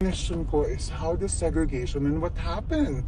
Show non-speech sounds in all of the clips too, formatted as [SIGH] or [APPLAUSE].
question ko is how the segregation and what happened?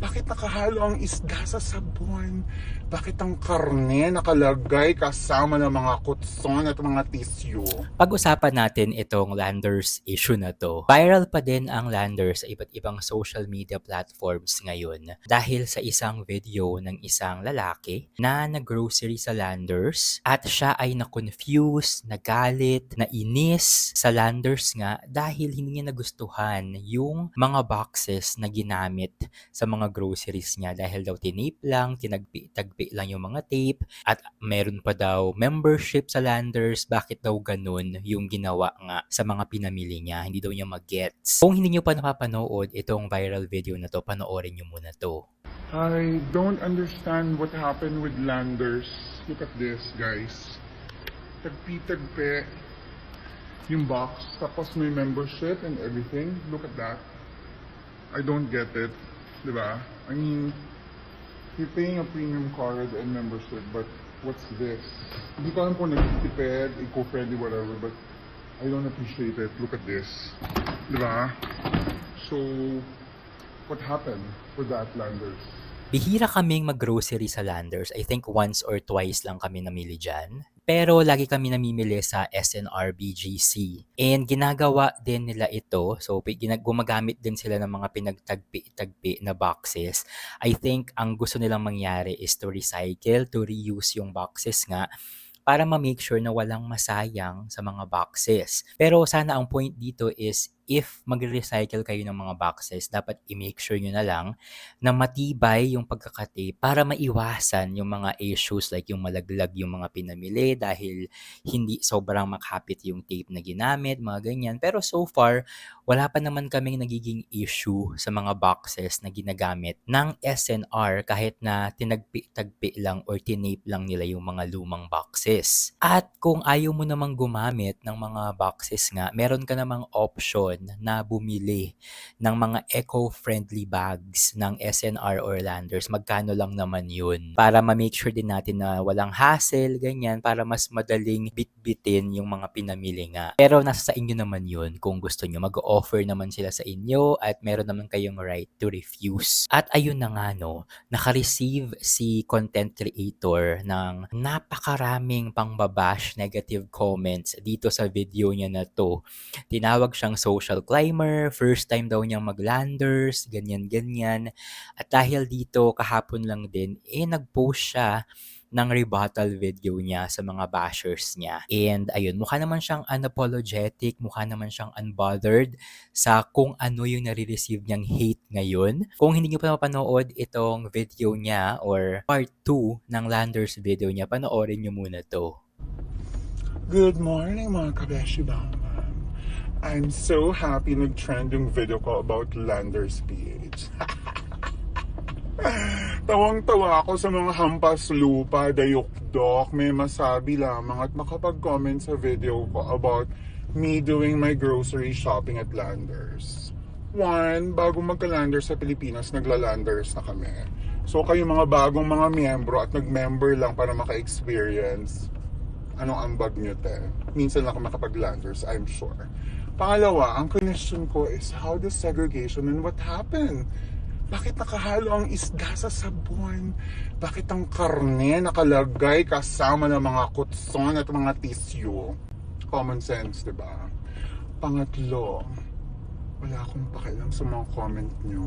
Bakit nakahalo ang isda sa sabon? Bakit ang karne nakalagay kasama ng mga kutson at mga tisyo? Pag-usapan natin itong Landers issue na to. Viral pa din ang Landers sa iba't ibang social media platforms ngayon dahil sa isang video ng isang lalaki na nag-grocery sa Landers at siya ay na-confuse, nagalit, nainis sa Landers nga dahil hindi niya nagustuhan yung mga boxes na ginamit sa mga groceries niya dahil daw tinape lang, tinagpi-tagpi lang yung mga tape at meron pa daw membership sa Landers, bakit daw ganun yung ginawa nga sa mga pinamili niya, hindi daw niya mag-gets. Kung hindi niyo pa napapanood itong viral video na to, panoorin niyo muna to. I don't understand what happened with Landers. Look at this, guys. Tagpi-tagpi yung box, tapos may membership and everything. Look at that. I don't get it. Di ba? I mean, you're paying a premium card and membership, but what's this? Hindi ko alam kung nagtitipid, eco-friendly, whatever, but I don't appreciate it. Look at this. Di ba? So, what happened for that Landers? Bihira kaming mag-grocery sa Landers. I think once or twice lang kami namili dyan. Pero lagi kami namimili sa SNR BGC. And ginagawa din nila ito. So gumagamit din sila ng mga pinagtagpi-tagpi na boxes. I think ang gusto nilang mangyari is to recycle, to reuse yung boxes nga para ma-make sure na walang masayang sa mga boxes. Pero sana ang point dito is if magre-recycle kayo ng mga boxes, dapat i-make sure nyo na lang na matibay yung pagkakatape para maiwasan yung mga issues like yung malaglag yung mga pinamili dahil hindi sobrang makapit yung tape na ginamit, mga ganyan. Pero so far, wala pa naman kaming nagiging issue sa mga boxes na ginagamit ng SNR kahit na tinagpi-tagpi lang or tinape lang nila yung mga lumang boxes. At kung ayaw mo namang gumamit ng mga boxes nga, meron ka namang option na bumili ng mga eco-friendly bags ng SNR or Landers. Magkano lang naman yun. Para ma-make sure din natin na walang hassle, ganyan, para mas madaling bitbitin yung mga pinamili nga. Pero nasa sa inyo naman yun kung gusto nyo. Mag-offer naman sila sa inyo at meron naman kayong right to refuse. At ayun na nga no, naka-receive si content creator ng napakaraming pangbabash negative comments dito sa video niya na to. Tinawag siyang social climber, first time daw niyang maglanders, ganyan-ganyan. At dahil dito, kahapon lang din, eh nag-post siya ng rebuttal video niya sa mga bashers niya. And ayun, mukha naman siyang unapologetic, mukha naman siyang unbothered sa kung ano yung nare-receive niyang hate ngayon. Kung hindi niyo pa mapanood itong video niya or part 2 ng Landers video niya, panoorin niyo muna to. Good morning mga kabeshi bang I'm so happy nag-trend yung video ko about Landers PH. [LAUGHS] Tawang-tawa ako sa mga hampas lupa, dayok-dok, may masabi lamang at makapag-comment sa video ko about me doing my grocery shopping at Landers. One, bago magka-Landers sa Pilipinas, nagla-Landers na kami. So kayo mga bagong mga miyembro at nag-member lang para maka-experience, anong ambag nyo te? Minsan lang ako makapag-Landers, I'm sure. Pangalawa, ang question ko is how the segregation and what happened? Bakit nakahalo ang isda sa sabon? Bakit ang karne nakalagay kasama ng mga kutson at mga tisyo? Common sense, di ba? Pangatlo, wala akong pakialam sa mga comment nyo.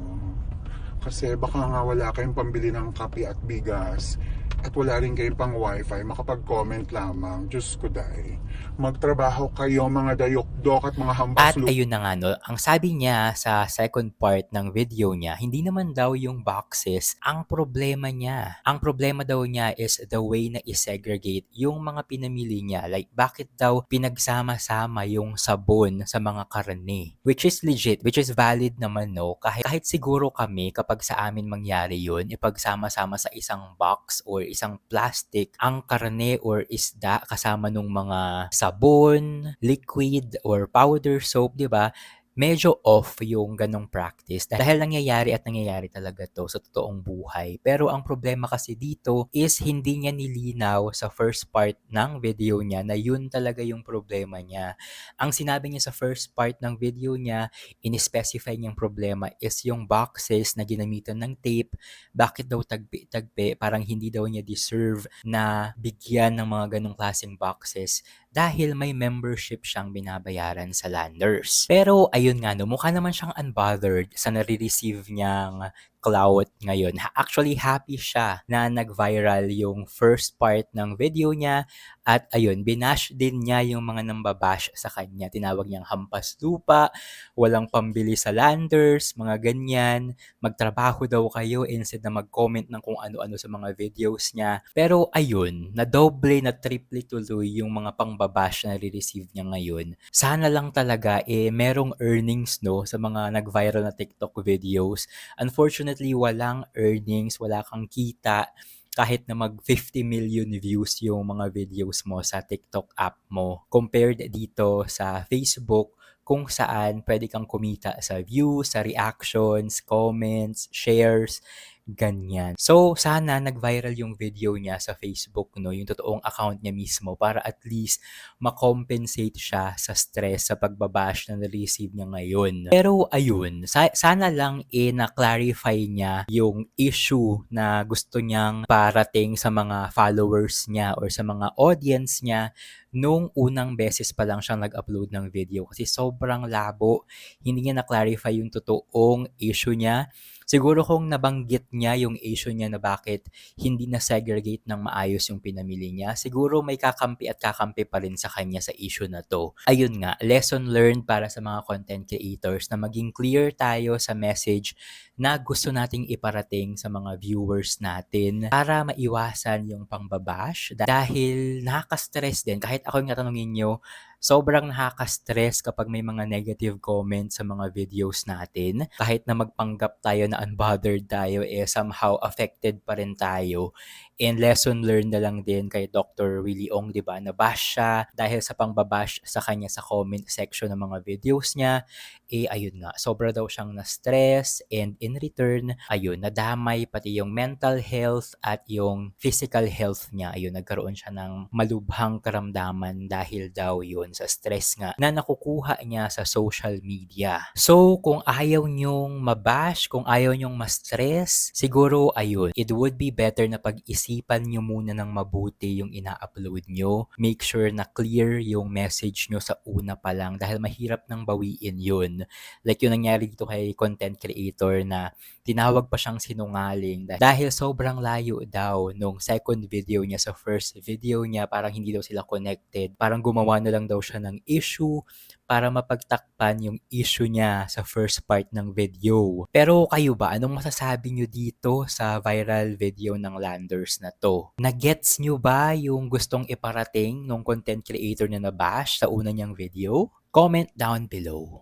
Kasi baka nga wala kayong pambili ng kape at bigas at wala rin kayong pang wifi, makapag-comment lamang. Diyos ko day. Magtrabaho kayo mga dayok-dok at mga hampas At ayun na nga no, ang sabi niya sa second part ng video niya, hindi naman daw yung boxes ang problema niya. Ang problema daw niya is the way na isegregate yung mga pinamili niya. Like bakit daw pinagsama-sama yung sabon sa mga karne. Which is legit, which is valid naman no. Kahit, kahit siguro kami kapag sa amin mangyari yun, ipagsama-sama sa isang box or isang plastic ang karne or isda kasama nung mga sabon, liquid or powder soap, 'di ba? Medyo off yung ganong practice dahil nangyayari at nangyayari talaga to sa totoong buhay. Pero ang problema kasi dito is hindi niya nilinaw sa first part ng video niya na yun talaga yung problema niya. Ang sinabi niya sa first part ng video niya, in-specify niyang problema is yung boxes na ginamitan ng tape, bakit daw tagpi-tagpi, parang hindi daw niya deserve na bigyan ng mga ganong klaseng boxes dahil may membership siyang binabayaran sa Landers. Pero ayun nga no, mukha naman siyang unbothered sa nare-receive niyang clout ngayon. Actually, happy siya na nag-viral yung first part ng video niya at ayun, binash din niya yung mga nambabash sa kanya. Tinawag niyang hampas lupa, walang pambili sa landers, mga ganyan. Magtrabaho daw kayo instead na mag-comment ng kung ano-ano sa mga videos niya. Pero ayun, na doble, na triple tuloy yung mga pangbabash na re-receive niya ngayon. Sana lang talaga eh merong earnings no sa mga nag-viral na TikTok videos. Unfortunately, walang earnings, wala kang kita kahit na mag 50 million views yung mga videos mo sa TikTok app mo. Compared dito sa Facebook kung saan pwede kang kumita sa views, sa reactions, comments, shares, ganyan. So, sana nag-viral yung video niya sa Facebook, no, yung totoong account niya mismo para at least makompensate siya sa stress sa pagbabash na na-receive niya ngayon. Pero ayun, sa- sana lang eh na-clarify niya yung issue na gusto niyang parating sa mga followers niya or sa mga audience niya nung unang beses pa lang siyang nag-upload ng video kasi sobrang labo. Hindi niya na-clarify yung totoong issue niya. Siguro kung nabanggit niya yung issue niya na bakit hindi na segregate ng maayos yung pinamili niya, siguro may kakampi at kakampi pa rin sa kanya sa issue na to. Ayun nga, lesson learned para sa mga content creators na maging clear tayo sa message na gusto nating iparating sa mga viewers natin para maiwasan yung pangbabash dahil nakaka-stress din. Kahit ako yung natanongin nyo, sobrang nakaka-stress kapag may mga negative comments sa mga videos natin. Kahit na magpanggap tayo na unbothered tayo, eh somehow affected pa rin tayo. And lesson learned na lang din kay Dr. Willie Ong, di ba? Nabash siya dahil sa pangbabash sa kanya sa comment section ng mga videos niya. Eh, ayun nga, sobra daw siyang na-stress and in return, ayun, nadamay pati yung mental health at yung physical health niya. Ayun, nagkaroon siya ng malubhang karamdaman dahil daw yun sa stress nga na nakukuha niya sa social media. So, kung ayaw niyong mabash, kung ayaw niyong ma-stress, siguro ayun, it would be better na pag-isipan niyo muna ng mabuti yung ina-upload niyo. Make sure na clear yung message niyo sa una pa lang dahil mahirap nang bawiin yun. Like yung nangyari dito kay content creator na tinawag pa siyang sinungaling dah- dahil sobrang layo daw nung second video niya sa first video niya parang hindi daw sila connected parang gumawa na lang daw siya ng issue para mapagtakpan yung issue niya sa first part ng video. Pero kayo ba, anong masasabi nyo dito sa viral video ng Landers na to? Nagets nyo ba yung gustong iparating ng content creator na nabash sa una niyang video? Comment down below.